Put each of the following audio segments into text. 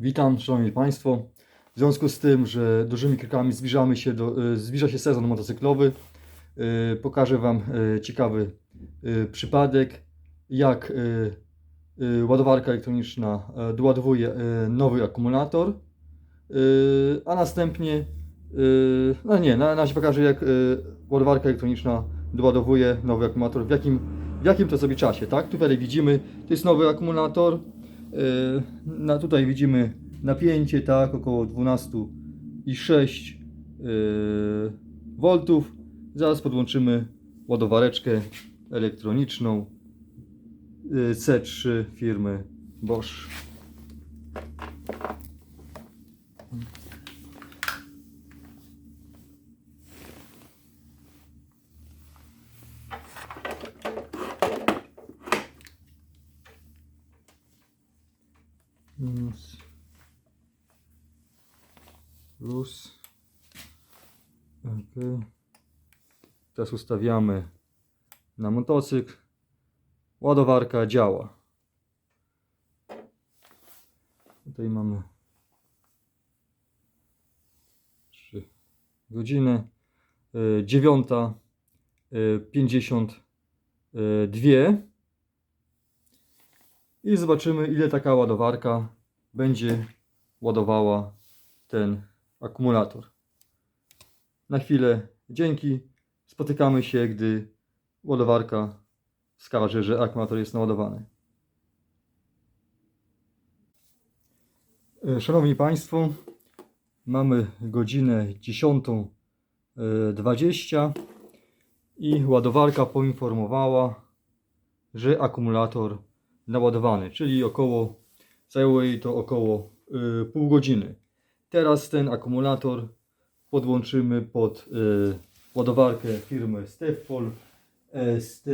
Witam, Szanowni Państwo. W związku z tym, że dużymi krokami zbliżamy się do, e, zbliża się sezon motocyklowy, e, pokażę Wam e, ciekawy przypadek, jak ładowarka elektroniczna doładowuje nowy akumulator, a następnie, no nie, na razie pokażę, jak ładowarka elektroniczna doładowuje nowy akumulator, w jakim, w jakim to sobie czasie, tak? Tutaj widzimy, to jest nowy akumulator, Na, tutaj widzimy napięcie, tak, około 12,6 yy, V. Zaraz podłączymy ładowareczkę elektroniczną yy, C3 firmy Bosch. Minus. Plus. Ok. Teraz ustawiamy na motocykl. Ładowarka działa. Tutaj mamy 3 godziny. Y, Dziewiąta y, pięćdziesiąt y, dwie. I zobaczymy, ile taka ładowarka będzie ładowała ten akumulator. Na chwilę dzięki. Spotykamy się, gdy ładowarka wskaże, że akumulator jest naładowany. E, Szanowni Państwo, mamy godzinę 10.20 i ładowarka poinformowała, że akumulator naładowany, czyli około, zajęło jej to około y, pół godziny. Teraz ten akumulator podłączymy pod y, ładowarkę firmy Steffpol ST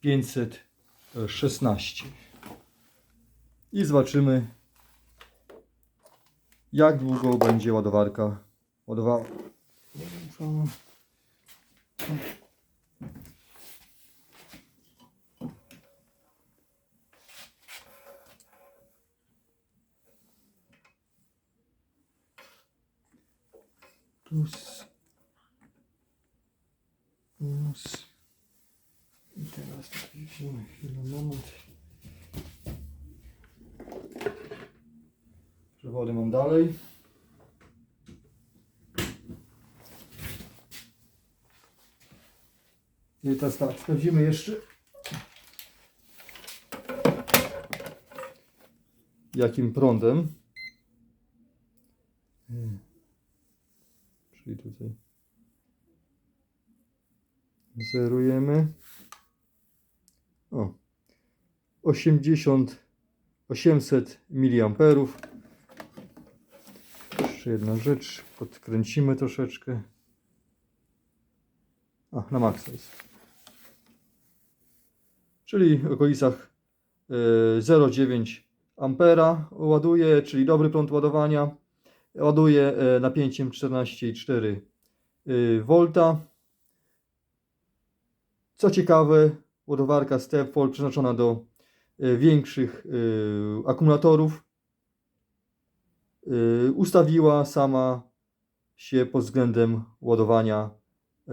516 i zobaczymy jak długo będzie ładowarka ładowała. Plus. Minus. I teraz widzimy chwilę, moment. Przewody mam dalej. I teraz tak, sprawdzimy jeszcze. Jakim prądem Czyli tutaj zerujemy. O, 80 800 mA. Jeszcze jedna rzecz, podkręcimy troszeczkę. A, na maksa jest. Czyli w okolicach e, 0,9 ampera ładuje, czyli dobry prąd ładowania. Ładuje e, napięciem 14,4 y, V. Co ciekawe, ładowarka Stepfall przeznaczona do y, większych akumulatorów ustawiła sama się pod względem ładowania e,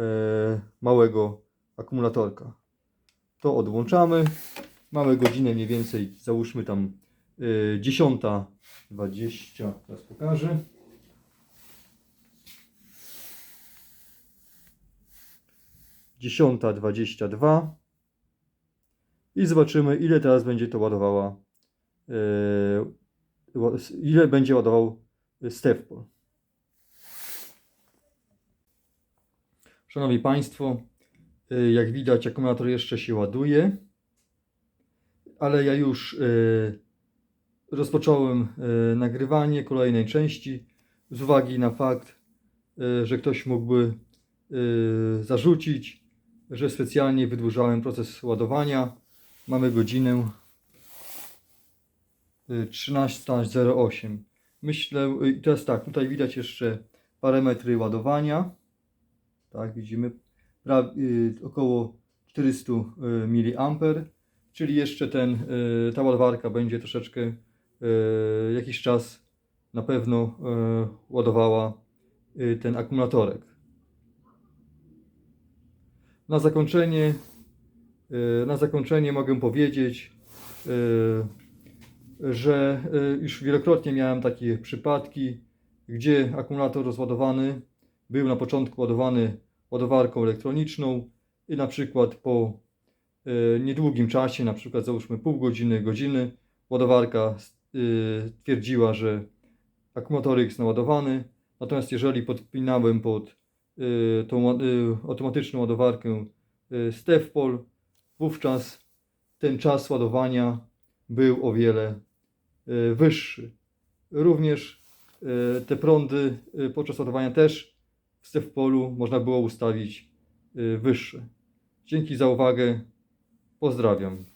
małego akumulatorka. To odłączamy. Mamy godzinę mniej więcej, załóżmy tam y, 10.20. Teraz pokażę. Dziesiąta dwadzieścia dwa i zobaczymy ile teraz będzie to ładowała ła- ile będzie ładował Steppol. Szanowni Państwo, e, jak widać akumulator jeszcze się ładuje, ale ja już rozpocząłem e, nagrywanie kolejnej części z uwagi na fakt, e, że ktoś mógłby e, zarzucić, że specjalnie wydłużałem proces ładowania. Mamy godzinę e, 13.08. Myślę, i teraz tak, tutaj widać jeszcze parametry ładowania. Tak, widzimy pra, około 400 mA, czyli jeszcze ten, ta ładowarka będzie troszeczkę jakiś czas na pewno e, ładowała e, ten akumulatorek. Na zakończenie, e, na zakończenie mogę powiedzieć, e, że e, już wielokrotnie miałem takie przypadki, gdzie akumulator rozładowany był na początku ładowany ładowarką elektroniczną i na przykład po e, niedługim czasie, na przykład załóżmy pół godziny, godziny, ładowarka e, twierdziła, że akumulator jest naładowany, natomiast jeżeli podpinałem pod e, tą e, automatyczną ładowarkę Stevpol, wówczas ten czas ładowania był o wiele wyższy. Również te prądy podczas ładowania też w Stevpolu można było ustawić wyższe. Dzięki za uwagę. Pozdrawiam.